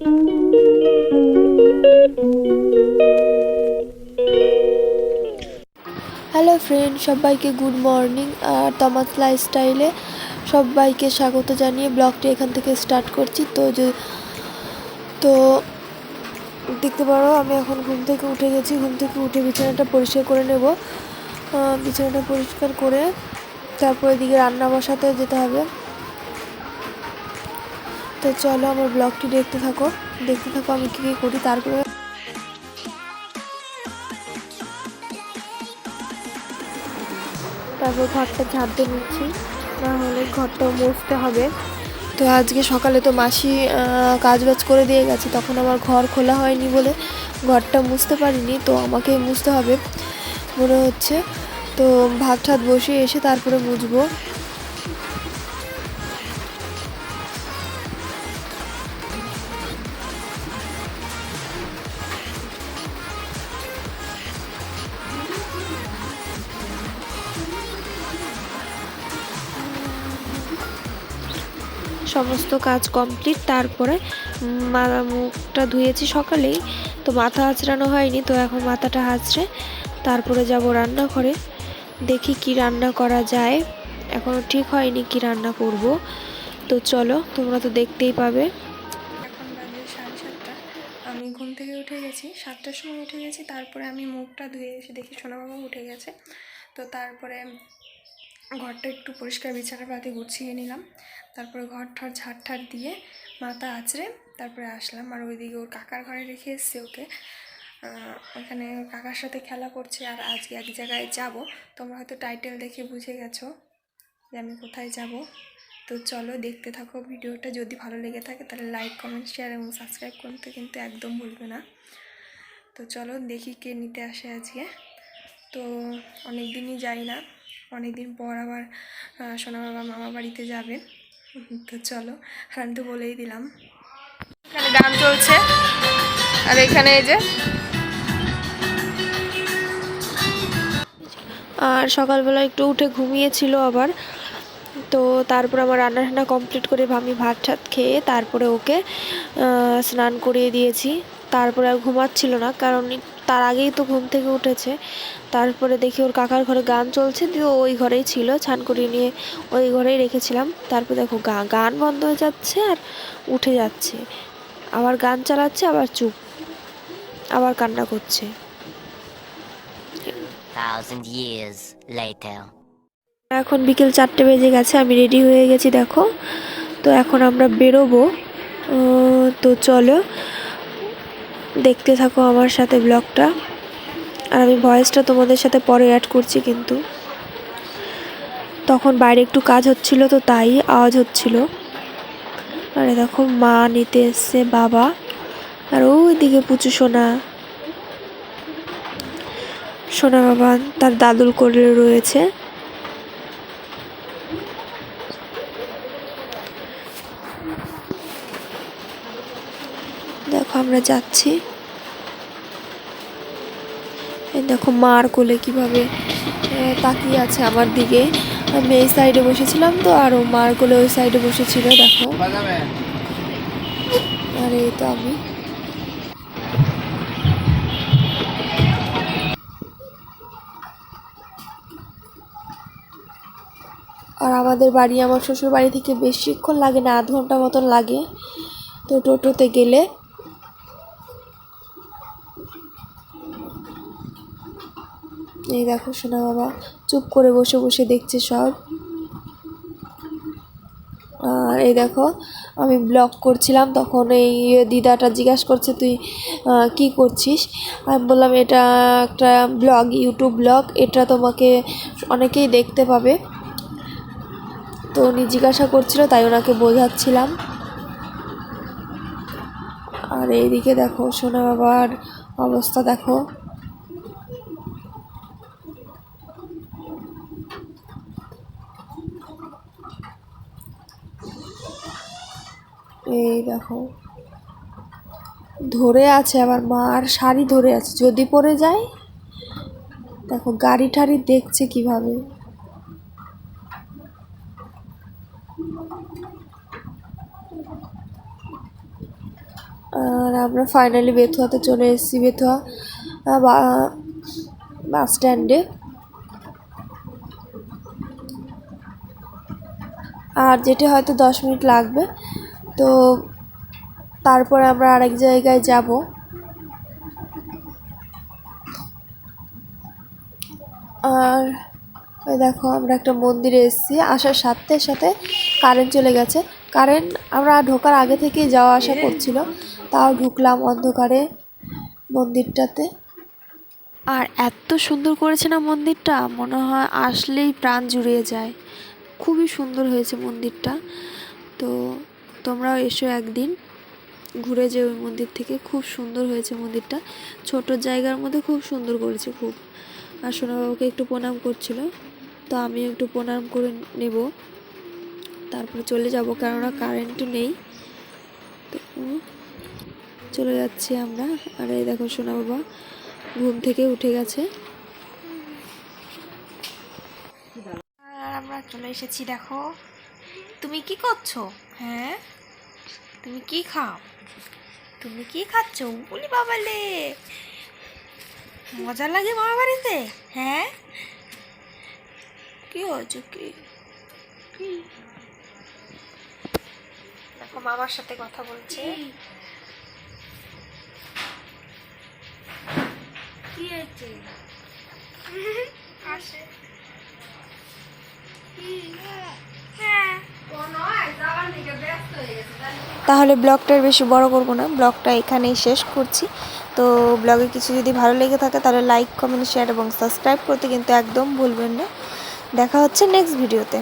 Hello friend সবাইকে good morning আর তমাস লাইফস্টাইলে সবাইকে স্বাগত জানিয়ে ব্লগটি এখান থেকে স্টার্ট করছি। তো যে, তো দেখতে পারো, আমি এখন ঘুম থেকে উঠে গেছি। ঘুম থেকে উঠে বিছানাটা পরিষ্কার করে নেব। বিছানাটা পরিষ্কার করে তারপর এদিকে রান্না বসাতে যেতে হবে। তো চলো আমার ব্লগটি দেখতে থাকো। দেখতে থাকো আমি কী কী করি, তারপরে তারপর ঘরটা ঝাড় দিয়ে নিচ্ছি, না হলে ঘরটা মুছতে হবে। তো আজকে সকালে তো মাসি কাজ বাজ করে দিয়ে গেছে, তখন আমার ঘর খোলা হয়নি বলে ঘরটা মুছতে পারিনি, তো আমাকেই মুছতে হবে। মনে হচ্ছে, তো ভাত ঠাত বসিয়ে এসে তারপরে মুছবো। সমস্ত কাজ কমপ্লিট, তারপরে মুখটা ধুয়েছি সকালেই। তো মাথা আঁচড়ানো হয়নি, তো এখন মাথাটা আঁচড়ে তারপরে যাব রান্নাঘরে। দেখি কি রান্না করা যায়। এখনও ঠিক হয়নি কি রান্না করব। তো চলো, তোমরা তো দেখতেই পাবে। আমি ঘুম থেকে উঠে গেছি, সাতটার সময় উঠে গেছি, তারপরে আমি মুখটা ধুয়ে এসে দেখি সোনা বাবা উঠে গেছে। তো তারপরে ঘরটা একটু পরিষ্কার বিছানা পাতি গুছিয়ে নিলাম। তারপরে ঘর ঠর ঝাড় ঠাড় দিয়ে মাথা আঁচড়ে তারপরে আসলাম। আর ওইদিকে ওর কাকার ঘরে রেখে এসছে ওকে। ওখানে কাকার সাথে খেলা করছে। আর আজকে এক জায়গায় যাব। তোমরা হয়তো টাইটেল দেখে বুঝে গেছো যে আমি কোথায় যাব। তো চলো দেখতে থাকো ভিডিওটা। যদি ভালো লেগে থাকে তাহলে লাইক কমেন্ট শেয়ার এবং সাবস্ক্রাইব করতে কিন্তু একদম ভুলবে না। তো চলো দেখি কে নিতে আসে আজকে। তো অনেক দিনই যাই না। অনেক দিন পর আবার সোনা বাবা মামা বাড়িতে যাবে। তো চলো আর আমি তো বলেই দিলাম। এখানে গান চলছে। আর এখানে এই যে আর সকালবেলা একটু উঠে ঘুমিয়েছিল আবার। তো তারপর আমার রান্না টান্না কমপ্লিট করে আমি ভাত ঠাত খেয়ে তারপরে ওকে স্নান করিয়ে দিয়েছি। তারপরে আর ঘুমাচ্ছিল না কারণ তার আগেই তো ঘুম থেকে উঠেছে। তারপরে দেখি ওর কাকার ঘরে গান চলছে দিয়ে ওই ঘরেই ছিল। ছান করিয়ে নিয়ে ওই ঘরেই রেখেছিলাম। তারপর দেখো গা- গান বন্ধ হয়ে যাচ্ছে আর উঠে যাচ্ছে। আবার গান চালাচ্ছে আবার চুপ আবার কান্না করছে. এখন বিকেল চারটে বেজে গেছে আমি রেডি হয়ে গেছি দেখো। তো এখন আমরা বেরোবো। তো চলো। দেখতে থাকো আমার সাথে ব্লগটা। আর আমি ভয়েসটা তোমাদের সাথে পরে অ্যাড করছি কিন্তু। তখন বাইরে একটু কাজ হচ্ছিল তো তাই আওয়াজ হচ্ছিল। আরে দেখো মা নিতে এসছে, বাবা। আর ওইদিকে পুচু সোনা। সোনা বাবা, তার দাদুর কোলে রয়েছে। দেখো আমরা যাচ্ছি। দেখো মার কোলে কীভাবে তাকিয়ে আছে আমার দিকে। আমি এই সাইডে বসেছিলাম তো আর ও মার কোলে ওই সাইডে বসেছিল দেখো। আর এই তো আমি। আর আমাদের বাড়ি আমার শ্বশুর বাড়ি থেকে বেশিক্ষণ লাগে না আধ ঘণ্টা মতন লাগে। তো টোটোতে গেলে এই দেখো সোনা বাবা চুপ করে বসে বসে দেখছে সব। আর এই দেখো, আমি ব্লগ করছিলাম, তখন এই দিদাটা জিজ্ঞাসা করছে, তুই কি করছিস? আমি বললাম, এটা একটা ব্লগ ইউটিউব ব্লগ এটা তোমাকে অনেকেই দেখতে পাবে। তো উনি জিজ্ঞাসা করছিল, তাই ওনাকে বোঝাচ্ছিলাম। আর এইদিকে দেখো সোনা বাবার অবস্থা, দেখো। এই দেখো। ধরে আছে আবার মার শাড়ি ধরে আছে। যদি পড়ে যায়, দেখো গাড়ি ঠাড়ি দেখছে কীভাবে। আর আমরা ফাইনালি বেথুয়াতে চলে এসেছি। বেথুয়া বাস স্ট্যান্ডে। আর যেটি হয়তো দশ মিনিট লাগবে তো তারপরে আমরা আরেক জায়গায় যাব। আর দেখো, আমরা একটা মন্দিরে এসেছি। আসার সাথে সাথে কারেন্ট চলে গেছে। কারেন্ট আমরা ঢোকার আগে থেকেই যাওয়া আসা করছিল। তাও ঢুকলাম অন্ধকারে মন্দিরটাতে। আর এত সুন্দর করেছে না মন্দিরটা, মনে হয় আসলেই প্রাণ জুড়িয়ে যায়। খুবই সুন্দর হয়েছে মন্দিরটা। তো তোমরাও এসো একদিন, ঘুরে যেও ওই মন্দির থেকে। খুব সুন্দর হয়েছে মন্দিরটা। ছোট জায়গার মধ্যে খুব সুন্দর করেছে, খুব। আর সোনাবাবুকে একটু প্রণাম করছিল, তো আমি একটু প্রণাম করে নেব। তারপরে চলে যাব, কেননা কারেন্ট নেই। তো চলে যাচ্ছি আমরা। আর এই দেখো সোনা বাবা ঘুম থেকে উঠে গেছে। আমরা চলে এসেছি, দেখো। তুমি কি করছ? হ্যাঁ? তুমি কি খাও? তুমি কি খাচ্ছ? বলি বাবালে মজা লাগে মামা বাড়িতে? হ্যাঁ? কি হয়েছে কি? দেখো মামার সাথে কথা বলছে। কি হয়েছে? আসে। তাহলে ব্লগটার বেশি বড় করব না। ব্লগটা এখানেই শেষ করছি। তো ব্লগে কিছু যদি ভালো লেগে থাকে, তাহলে লাইক কমেন্ট শেয়ার এবং সাবস্ক্রাইব করতে কিন্তু একদম ভুলবেন না। দেখা হচ্ছে নেক্সট ভিডিওতে